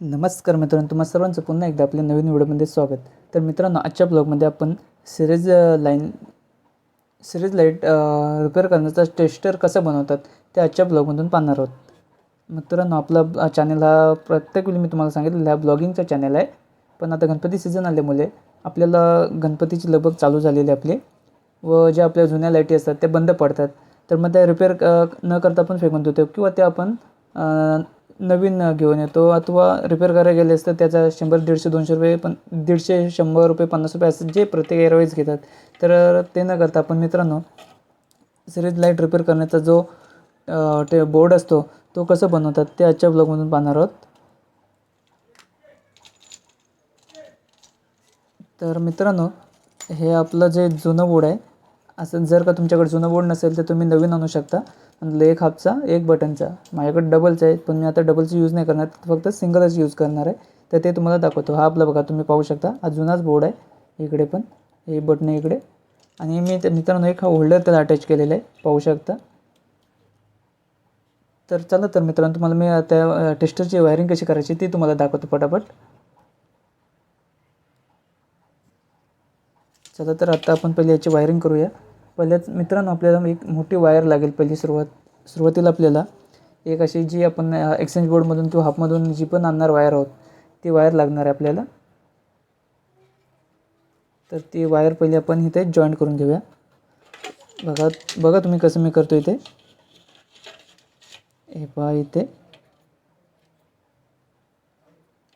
नमस्कार मित्रांनो तुम्हा सर्वांचं पुन्हा एकदा आपल्या नवीन व्हिडिओमध्ये स्वागत. तर मित्रांनो आजच्या ब्लॉगमध्ये आपण series line series light repair करण्याचा टेस्टर कसं बनवतात ते आजच्या ब्लॉगमधून पाहणार आहोत. मित्रांनो आपला चॅनल हा प्रत्येक वेळी मी तुम्हाला सांगितलेलं हा ब्लॉगिंगचा चॅनल आहे. पण आता गणपती सीझन आल्यामुळे आपल्याला गणपतीची लगबग चालू झालेली आहे आपली. व ज्या आपल्या जुन्या लाईटी असतात त्या बंद पडतात. तर मग त्या रिपेअर न करता पण फेकून देतो किंवा ते आपण नवीन घेऊन येतो अथवा रिपेअर करायला गेले असतं त्याचा शंभर दीडशे दोनशे रुपये पण दीडशे शंभर रुपये पन्नास रुपये असं जे प्रत्येक एअरवाईज घेतात. तर ते न करता आपण मित्रांनो सिरीज लाइट रिपेअर करण्याचा जो ते बोर्ड असतो तो कसं बनवतात ते आजच्या ब्लॉगमधून पाहणार आहोत. तर मित्रांनो हे आपलं जे जुनं बोर्ड आहे असं जर का तुमच्याकडे जुनं बोर्ड नसेल तर तुम्ही नवीन आणू शकता. आणि एक हाफचा एक बटनचा. माझ्याकडे डबलचा आहे पण मी आता डबलचा यूज नाही करणार फक्त सिंगलच यूज करणार आहे. तर ते तुम्हाला दाखवतो. हा आपला बघा तुम्ही पाहू शकता. हा जुनाच बोर्ड आहे. इकडे पण हे बटन इकडे. आणि मी मित्रांनो एक हा होल्डर त्याला अटॅच केलेला आहे. पाहू शकता. तर चला तर मित्रांनो तुम्हाला मी त्या टेस्टरची वायरिंग कशी करायची ती तुम्हाला दाखवतो पटापट. चला तर आता आपण पहिले याची वायरिंग करूया. पहिल्याच मित्रांनो आपल्याला एक मोठी वायर लागेल पहिली सुरुवात. सुरुवातीला आपल्याला एक अशी जी आपण एक्सचेंज बोर्डमधून किंवा हाफमधून जी पण आणणार वायर आहोत ती वायर लागणार आहे आपल्याला. तर ती वायर पहिले आपण इथे जॉईंट करून घेऊया. बघा बघा तुम्ही कसं मी करतो इथे. हे पहा इथे.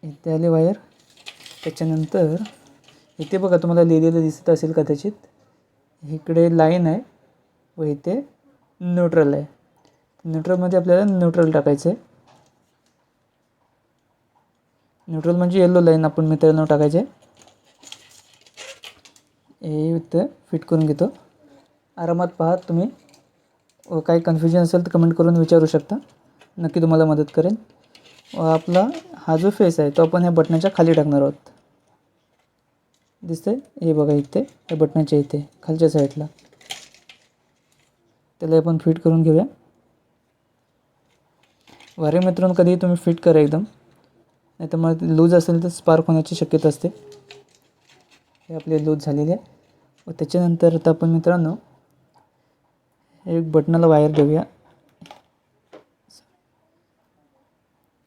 इथे आली वायर त्याच्यानंतर इथे बघा तुम्हाला लिहिलेलं दिसत असेल कदाचित. इकडे लाईन आहे व इथे न्यूट्रल आहे. न्यूट्रलमध्ये आपल्याला न्यूट्रल टाकायचं आहे न्यूट्रल म्हणजे येलो लाईन आपण मित्रांनो टाकायचे हे इथं फिट करून घेतो. आरामात पहा तुम्ही. व काही कन्फ्युजन असेल तर कमेंट करून विचारू शकता. नक्की तुम्हाला मदत करेन. व आपला हा जो फेस आहे तो आपण ह्या बटनाच्या खाली टाकणार आहोत. दिसते हे बघा इथे या बटनाच्या इथे खालच्या साईडला त्याला आपण फिट करून घेऊया. वारे मित्रांनो कधीही तुम्ही फिट करा एकदम. नाही तर मग लूज असेल तर स्पार्क होण्याची शक्यता असते. हे आपले लूज झालेले आहे. व त्याच्यानंतर आता आपण मित्रांनो एक बटनाला वायर देऊया.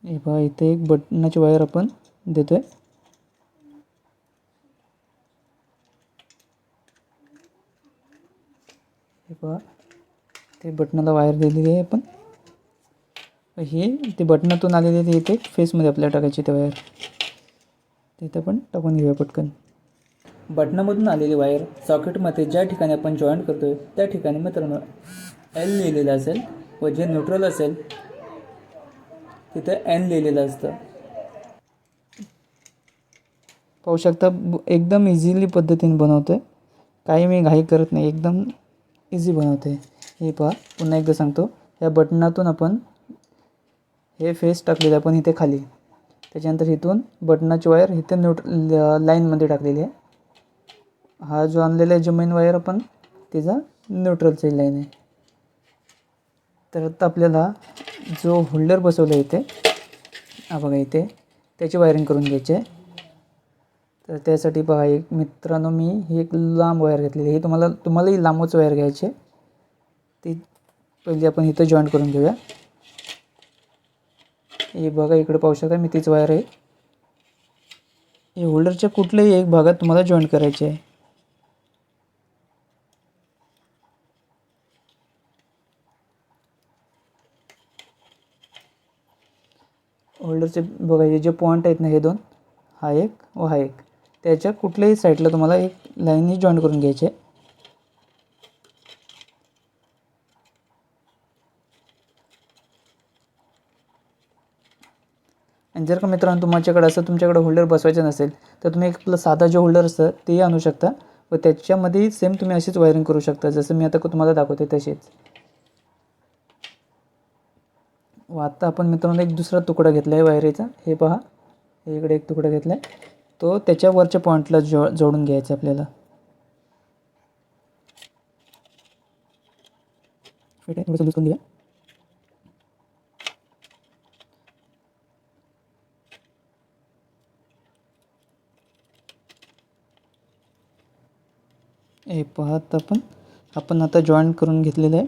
हे बघा इथे एक बटनाची वायर आपण देतो आहे हे पहा ते बटनाला वायर दिलेली आहे आपण हे ते बटनातून आलेले ते इथे फेसमध्ये आपल्याला टाकायची ते वायर तिथं पण टाकून घेऊया पटकन. बटनामधून आलेली वायर सॉकेटमध्ये ज्या ठिकाणी आपण जॉईंट करतोय त्या ठिकाणी मित्रांनो एल लिहिलेलं असेल व जे न्यूट्रल असेल तिथं एन लिहिलेलं असतं. पाहू शकता ब- एकदम इझिली पद्धतीने बनवतो आहे काही मी घाई करत नाही एकदम इझी बनवते. हे पहा पुन्हा एकदा सांगतो. या बटनातून आपण हे फेस टाकलेलं आहे आपण इथे खाली. त्याच्यानंतर इथून बटनाची वायर इथे न्यूट लाईनमध्ये टाकलेली आहे. हा जो आणलेला आहे जो मेन वायर आपण तिचा न्यूट्रलची लाईन आहे. तर आता आपल्याला जो होल्डर बसवला आहे इथे हा बघा इथे त्याची वायरिंग करून घ्यायची आहे. तर त्यासाठी बघा एक मित्रांनो मी ही एक लांब वायर घेतलेली हे ही तुम्हाला तुम्हालाही लांबच वायर घ्यायची आहे. ती पहिली आपण इथं जॉईंट करून घेऊया. हे बघा इकडे पाहू शकता मी तीच वायर आहे. हे होल्डरच्या कुठल्याही एक भागात तुम्हाला जॉईंट करायचे आहे. होल्डरचे बघा हे जे पॉईंट आहेत ना हे दोन हा एक व हा एक. त्याच्या कुठल्याही साईडला तुम्हाला एक लाईननी जॉईन करून घ्यायचे आणि जर का मित्रांनो तुमच्याकडे असं तुमच्याकडे होल्डर बसवायचं नसेल तर तुम्ही एक आपलं साधा जे होल्डर असतं तेही आणू शकता. व त्याच्यामध्येही सेम तुम्ही अशीच वायरिंग करू शकता जसं मी आता तुम्हाला दाखवते तशीच. व आता आपण मित्रांनो एक दुसरा तुकडा घेतला आहे वायरीचा. हे पहा. इकडे एक तुकडा घेतला आहे तो त्याच्यावरच्या पॉईंटला जो जोडून घ्यायचा आपल्याला. थोडंसं करून घेऊया. हे पाहत आपण आपण आता जॉईंट करून घेतलेलं आहे.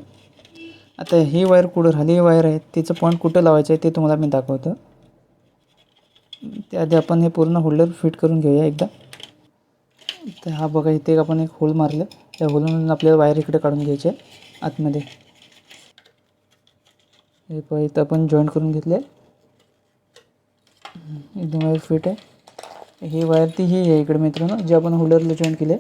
आता ही वायर कुठं राहिली? वायर आहे. तिचं पॉईंट कुठं लावायचं आहे ते तुम्हाला मी दाखवतो. त्याआधी आपण हे पूर्ण होल्डर फिट करून घेऊया एकदा. तर हा बघा इथे एक आपण एक होल मारलं. त्या होलमधून आपल्याला वायर इकडे काढून घ्यायचे आहे आतमध्ये. हे पहा इथं आपण जॉईन करून घेतले एकदम वायर फिट आहे. ही वायर ती ही आहे इकडे मित्रांनो जे आपण होल्डरला जॉईन केले.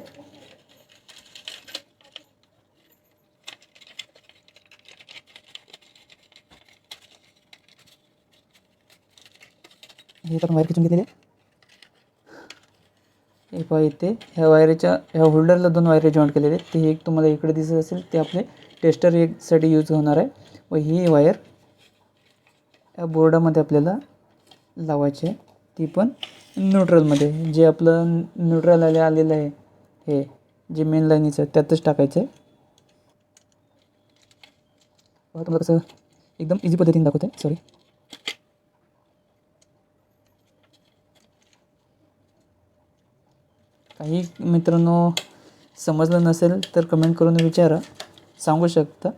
हे तर वायर खिचून घेतलेले हे पहा इथे ह्या वायरच्या ह्या होल्डरला दोन वायर जॉईंट केलेले आहेत. ते एक तुम्हाला इकडे दिसत असेल ते आपले टेस्टर एकसाठी यूज होणार आहे. व ही वायर या बोर्डामध्ये आपल्याला लावायची आहे. ती पण न्यूट्रलमध्ये जे आपलं न्यूट्रल आले आलेलं आहे हे जे मेन लाईनीचं आहे त्यातच टाकायचं आहे. तुम्हाला कसं एकदम इझी पद्धतीने दाखवत आहे सॉरी काही मित्रांनो समजलं नसेल तर कमेंट करून विचारा. सांगू शकता.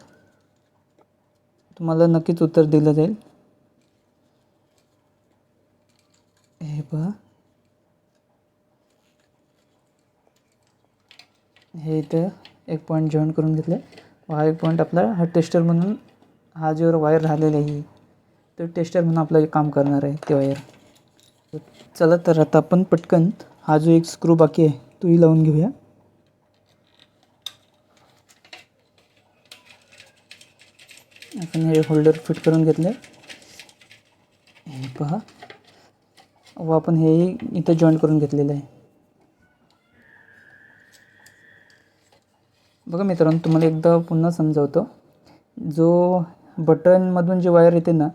तुम्हाला नक्कीच उत्तर दिलं जाईल. हे पहा. हे इथं एक पॉईंट जॉईन करून घेतलं हा एक पॉईंट आपला हा टेस्टर म्हणून हा जो वायर राहिलेला आहे तो टेस्टर म्हणून आपलं काम करणार आहे ते वायर चला तर आता आपण पटकन हा जो एक स्क्रू बाकी आहे. तोही लावून घेऊया. आपण हे होल्डर फिट करून घेतलं हे पहा. व आपण हेही इथं जॉईंट करून घेतलेलं आहे. बघा मित्रांनो तुम्हाला एकदा पुन्हा समजावतो. जो बटनमधून जी वायर येते ना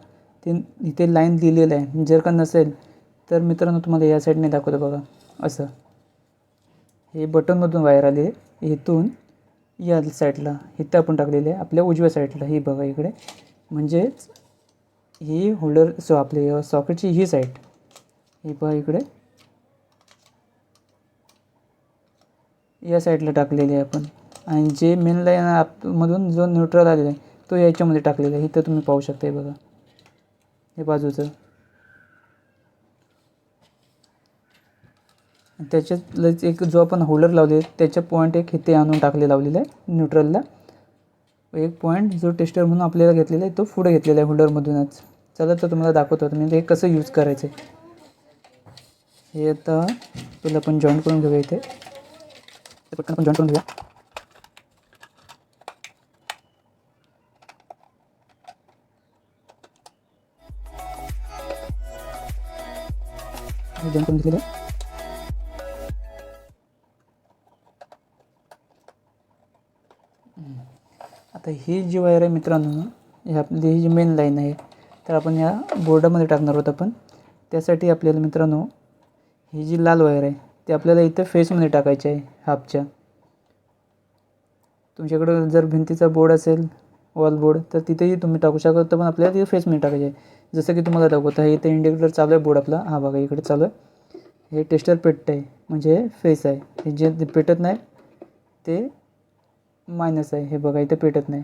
ते इथे लाईन दिलेलं आहे. जर का नसेल तर मित्रांनो तुम्हाला या साईडने दाखवतो बघा. असं. हे बटनमधून वायर आले. इथून या साईडला इथं आपण टाकलेले आहे. आपल्या उजव्या साईडला ही बघा इकडे. म्हणजेच ही होल्डर सो आपले सॉकेटची ही साईड ही बघा इकडे. या साईडला टाकलेली आहे आपण. आणि जे मेन लाईन आपमधून जो न्यूट्रल आलेला आहे तो याच्यामध्ये टाकलेला आहे. इथं तुम्ही पाहू शकता बघा. हे बाजूचं. त्याच्यात एक जो आपण होल्डर लावले त्याच्या पॉईंट एक इथे आणून टाकले लावलेला आहे न्यूट्रलला एक पॉईंट जो टेस्टर म्हणून आपल्याला घेतलेला आहे तो पुढे घेतलेला आहे होल्डरमधूनच चला तर तुम्हाला दाखवतो म्हणजे हे कसं यूज करायचं आहे हे आता तुला आपण जॉईन करून घेऊया इथे. पटकन आपण जॉईन करून घेऊया. जॉईन करून घेतलेलं आहे. आता ही जी वायर आहे मित्रांनो ही आपली ही जी मेन लाईन आहे तर आपण या बोर्डामध्ये टाकणार आहोत आपण. त्यासाठी आपल्याला मित्रांनो ही जी लाल वायर आहे ती आपल्याला इथं फेसमध्ये टाकायची आहे हाफच्या तुमच्याकडं जर भिंतीचा बोर्ड असेल वॉल बोर्ड तर तिथेही तुम्ही टाकू शकता पण आपल्याला तिथे फेसमध्ये टाकायचे आहे. जसं की तुम्हाला दाखवतं आहे इथे इंडिकेटर चालू आहे बोर्ड आपला. हा बघा इकडे चालू आहे. हे टेस्टर पेटतं आहे म्हणजे हे फेस आहे. हे जे पेटत नाही ते मायनस आहे. हे बघा इथं पेटत नाही.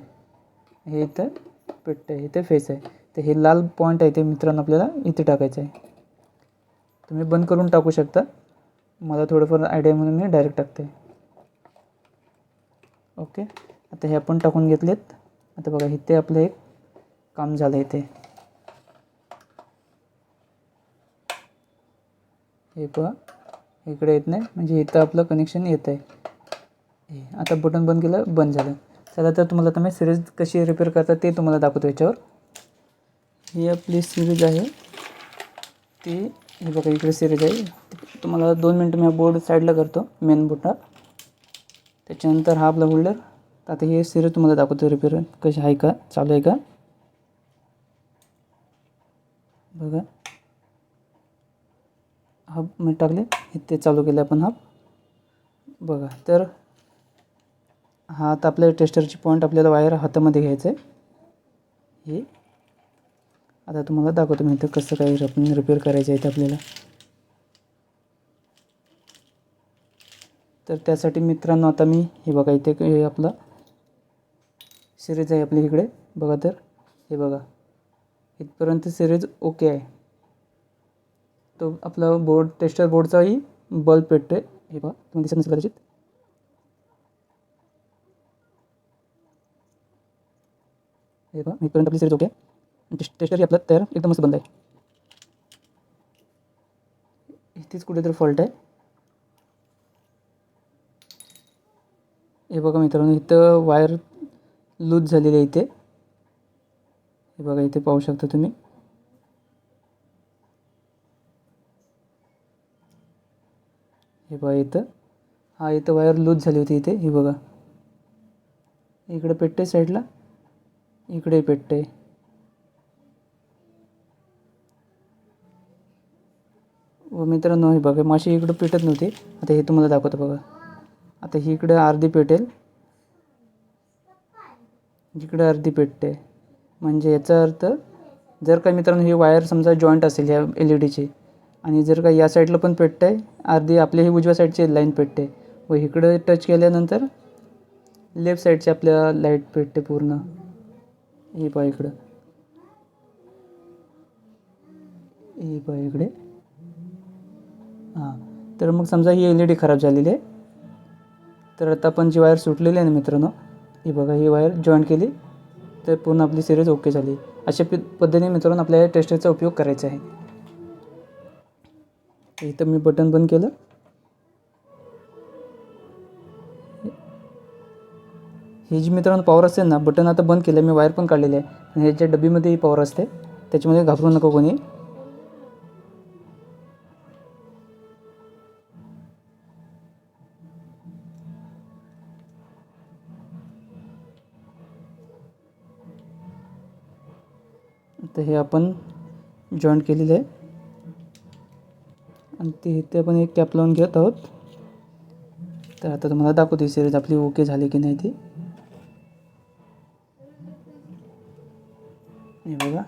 हे इथं पेटतं आहे. इथे फेस आहे. तर हे लाल पॉईंट आहे ते मित्रांनो आपल्याला इथे टाकायचं आहे. तुम्ही बंद करून टाकू शकता. मला थोडंफार आयडिया म्हणून मी डायरेक्ट टाकते. ओके आता हे आपण टाकून घेतलेत. आता बघा इथे आपलं एक काम झालं इथे. हे बघा इकडे येत नाही. म्हणजे इथं आपलं कनेक्शन येत आहे. हे आता बटन बंद केलं बंद झालं. चला तर तुम्हाला आता मी सिरीज कशी रिपेअर करतात ते तुम्हाला दाखवतो याच्यावर. ही आपली सिरीज आहे. ती हे बघा इकडे सिरीज आहे. तुम्हाला दोन मिनटं मी बोर्ड साईडला करतो मेन बोर्डला त्याच्यानंतर हा आपला होल्डर आता हे सिरीज तुम्हाला दाखवतो रिपेअर कशी आहे का चालू आहे का? बघा. हब मी टाकले ते चालू केले आपण हब बघा तर हा आता आपल्या टेस्टरची पॉईंट आपल्याला वायर हातामध्ये घ्यायचं आहे हे. आता तुम्हाला दाखवतो मी इथं कसं काय आपण रिपेअर करायचं आहे ते आपल्याला. तर त्यासाठी मित्रांनो आता मी हे बघा इथे हे आपलं सिरीज आहे आपल्या इकडे. बघा तर हे बघा. इथपर्यंत सिरीज ओके आहे. तो आपला बोर्ड टेस्टर बोर्डचाही बल्ब पेटतो आहे हे बघा तुम्ही दिसत नसेल कदाचित? हे बघा इथपर्यंत आपली सिरीज ओके टेस्टरी आपला तयार एकदम मस्त बंद आहे. इथेच कुठेतरी फॉल्ट आहे. हे बघा मित्रांनो इथं वायर लूज झालेली आहे इथे. हे बघा इथे पाहू शकता तुम्ही. हे बघा इथं. हा इथं वायर लूज झाली होती इथे. हे बघा. इकडे पेटते साईडला इकडे पेटते. व मित्रांनो हे बघा माशी इकडं पेटत नव्हती. आता हे तुम्हाला दाखवतो बघा. आता ही इकडे अर्धी पेटेल. जिकडं अर्धी पेटते. म्हणजे याचा अर्थ जर का मित्रांनो ही वायर समजा जॉईंट असेल ह्या एल ई डीची आणि जर का या साईडला पण पेटतं आहे अर्धी आपली ही उजव्या साईडची लाईन पेटते. व इकडं टच केल्यानंतर लेफ्ट साईडची आपल्या लाइट पेटते पूर्ण. हे पहा इकडं. हे पहा इकडे. हां. तर मग समजा ही एल ई डी खराब झालेली आहे. तर आता आपण जी वायर सुटलेली आहे ना मित्रांनो ही बघा ही वायर जॉईन केली. तर पूर्ण आपली सिरीज ओके झाली. अशा प पद्धतीने मित्रांनो आपल्याला टेस्टरचा उपयोग करायचा आहे. इथं मी बटन बंद केलं. हे जी मित्रांनो पॉवर असते ना बटन आता बंद केलं मी वायर पण काढलेली आहे. आणि ह्याच्या डब्बीमध्ये ही पॉवर असते. त्याच्यामध्ये घाबरू नको कोणी. तर हे आपण जॉईंट केलेलं आहे. आणि ते इथे आपण एक कॅप लावून घेत आहोत. तर आता तुम्हाला दाखवते सिरीज आपली ओके झाली की नाही ती. हे बघा.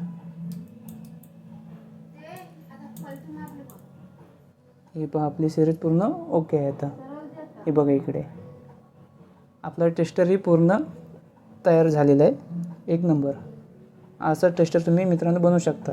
हे पहा आपली सिरीज पूर्ण ओके आहे आता. हे बघा इकडे. आपला टेस्टरही पूर्ण तयार झालेला आहे. एक नंबर. असं टेस्टर तुम्ही मित्रांनो बनवू शकता.